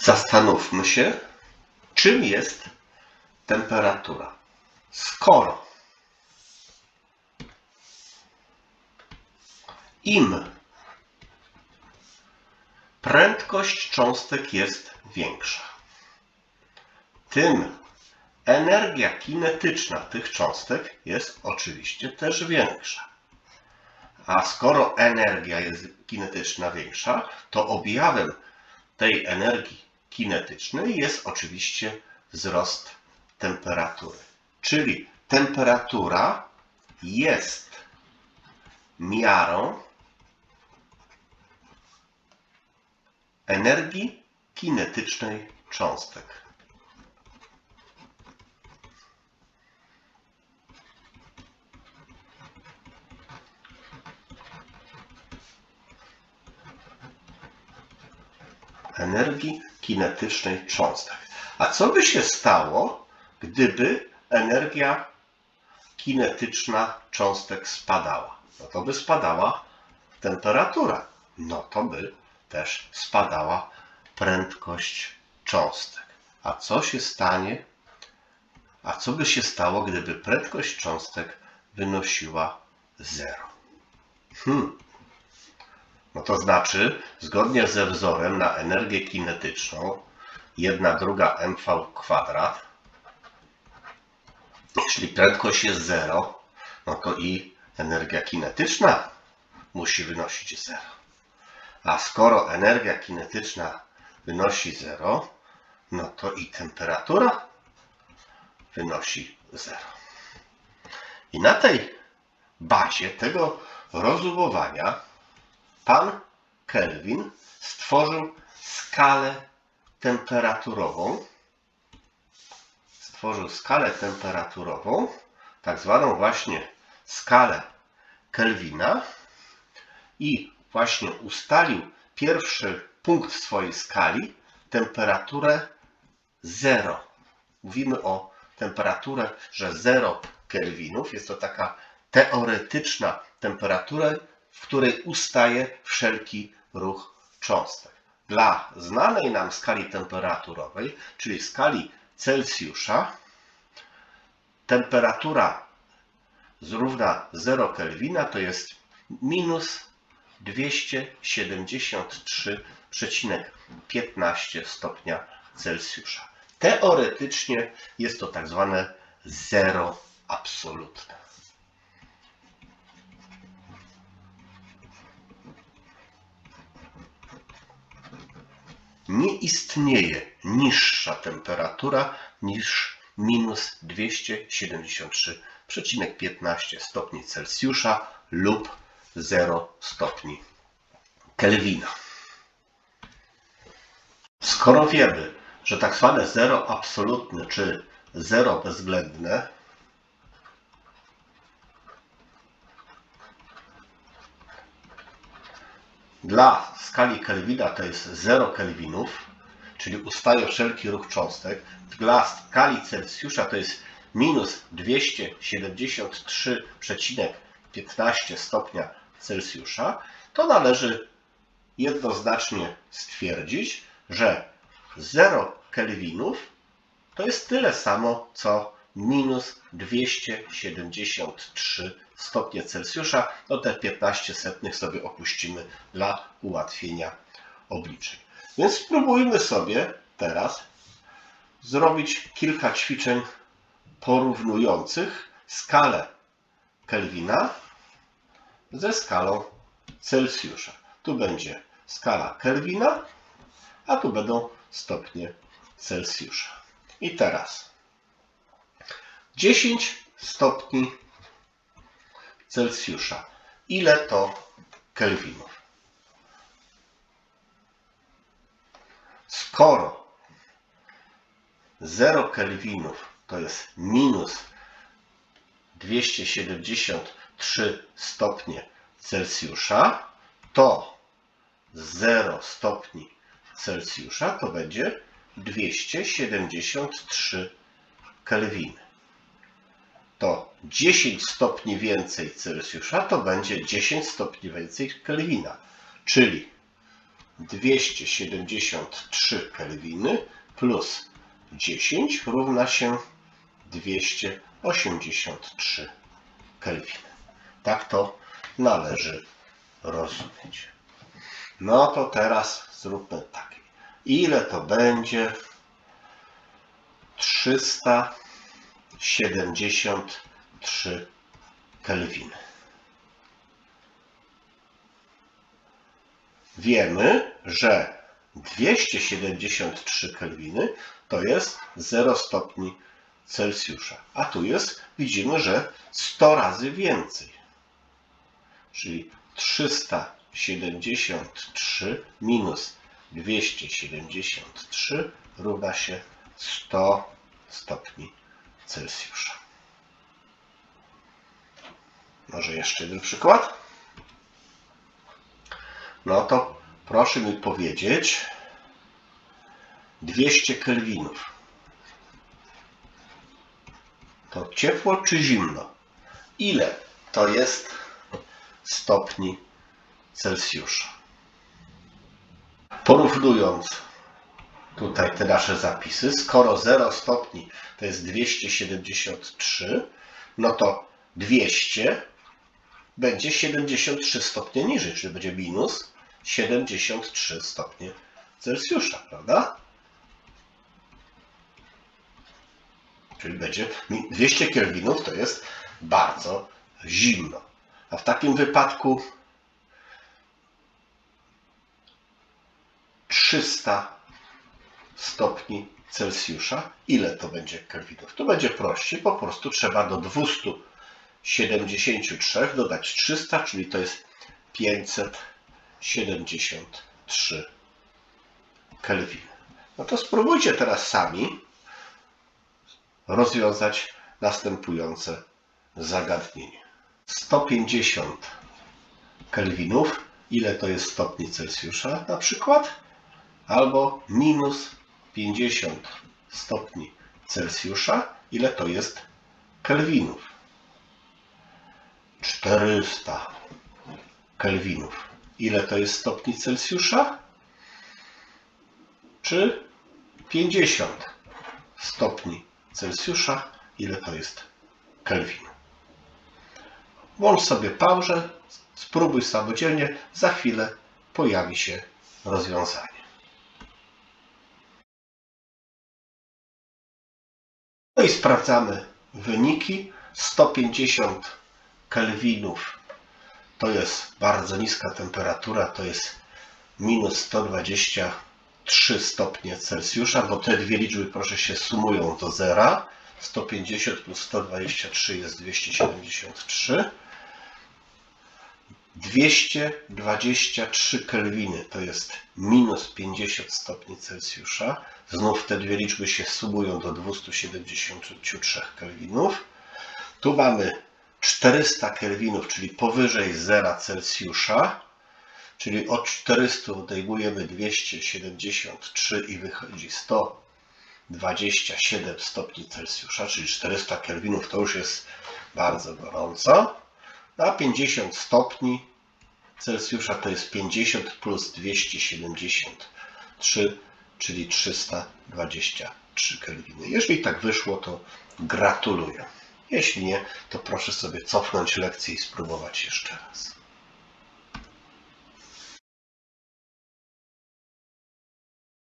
Zastanówmy się, czym jest temperatura. Skoro im prędkość cząstek jest większa, tym energia kinetyczna tych cząstek jest oczywiście też większa. A skoro energia jest kinetyczna większa, to objawem tej energii kinetycznej jest oczywiście wzrost temperatury. Czyli temperatura jest miarą energii kinetycznej cząstek. energii kinetycznej cząstek. A co by się stało, gdyby energia kinetyczna cząstek spadała? No to by spadała temperatura. No to by też spadała prędkość cząstek. A co się stanie? A co by się stało, gdyby prędkość cząstek wynosiła 0? Hmm. No to znaczy, zgodnie ze wzorem na energię kinetyczną, 1 druga mv kwadrat, jeśli prędkość jest 0, no to i energia kinetyczna musi wynosić 0. A skoro energia kinetyczna wynosi 0, no to i temperatura wynosi 0. I na tej bazie tego rozumowania pan Kelvin stworzył skalę temperaturową. Stworzył skalę temperaturową, tak zwaną właśnie skalę Kelvina i właśnie ustalił pierwszy punkt swojej skali temperaturę 0. Mówimy o temperaturę, że 0 kelwinów jest to taka teoretyczna temperatura, w której ustaje wszelki ruch cząstek. Dla znanej nam skali temperaturowej, czyli skali Celsjusza, temperatura zrówna 0 Kelwina to jest minus 273,15 stopnia Celsjusza. Teoretycznie jest to tak zwane zero absolutne. Nie istnieje niższa temperatura niż minus 273,15 stopni Celsjusza lub 0 stopni Kelwina. Skoro wiemy, że tak zwane zero absolutne czy zero bezwzględne dla skali Kelwina to jest 0 kelwinów, czyli ustaje wszelki ruch cząstek. Dla skali Celsjusza to jest minus 273,15 stopnia Celsjusza, to należy jednoznacznie stwierdzić, że 0 kelwinów to jest tyle samo co minus 273 stopnie Celsjusza. No te 15 setnych sobie opuścimy dla ułatwienia obliczeń. Więc spróbujmy sobie teraz zrobić kilka ćwiczeń porównujących skalę Kelvina ze skalą Celsjusza. Tu będzie skala Kelvina, a tu będą stopnie Celsjusza. I teraz 10 stopni Celsjusza. Ile to kelwinów? Skoro 0 kelwinów to jest minus 273 stopnie Celsjusza, to 0 stopni Celsjusza to będzie 273 kelwiny. To 10 stopni więcej Celsjusza to będzie 10 stopni więcej Kelwina. Czyli 273 kelwiny plus 10 równa się 283 kelwiny. Tak to należy rozumieć. No to teraz zróbmy tak. Ile to będzie 373 kelwiny? Wiemy, że 273 kelwiny to jest 0 stopni Celsjusza. A tu jest, widzimy, że 100 razy więcej. Czyli 373 minus 273 równa się 100 stopni Celsjusza. Może jeszcze jeden przykład? No to proszę mi powiedzieć 200 kelwinów. To ciepło czy zimno? Ile to jest stopni Celsjusza? Porównując tutaj te nasze zapisy, skoro 0 stopni to jest 273, no to 200 będzie 73 stopnie niżej, czyli będzie minus 73 stopnie Celsjusza, prawda? Czyli będzie 200 kelwinów to jest bardzo zimno. A w takim wypadku 300 stopni Celsjusza, ile to będzie kelwinów? To będzie prościej, po prostu trzeba do 273 dodać 300, czyli to jest 573 kelwiny. No to spróbujcie teraz sami rozwiązać następujące zagadnienie. 150 kelwinów, ile to jest stopni Celsjusza na przykład? Albo minus 50 stopni Celsjusza, ile to jest kelwinów? 400 kelwinów. Ile to jest stopni Celsjusza? Czy 50 stopni Celsjusza? Ile to jest kelwin? Włącz sobie pauzę, spróbuj samodzielnie, za chwilę pojawi się rozwiązanie. I sprawdzamy wyniki. 150 kelwinów to jest bardzo niska temperatura, to jest minus 123 stopnie Celsjusza, bo te dwie liczby proszę się sumują do zera. 150 plus 123 jest 273. 223 kelwiny to jest minus 50 stopni Celsjusza. Znów te dwie liczby się sumują do 273 kelwinów. Tu mamy 400 kelwinów, czyli powyżej 0 Celsjusza. Czyli od 400 odejmujemy 273 i wychodzi 127 stopni Celsjusza, czyli 400 kelwinów to już jest bardzo gorąco. A 50 stopni Celsjusza to jest 50 plus 273, czyli 323 kelwiny. Jeżeli tak wyszło, to gratuluję. Jeśli nie, to proszę sobie cofnąć lekcję i spróbować jeszcze raz.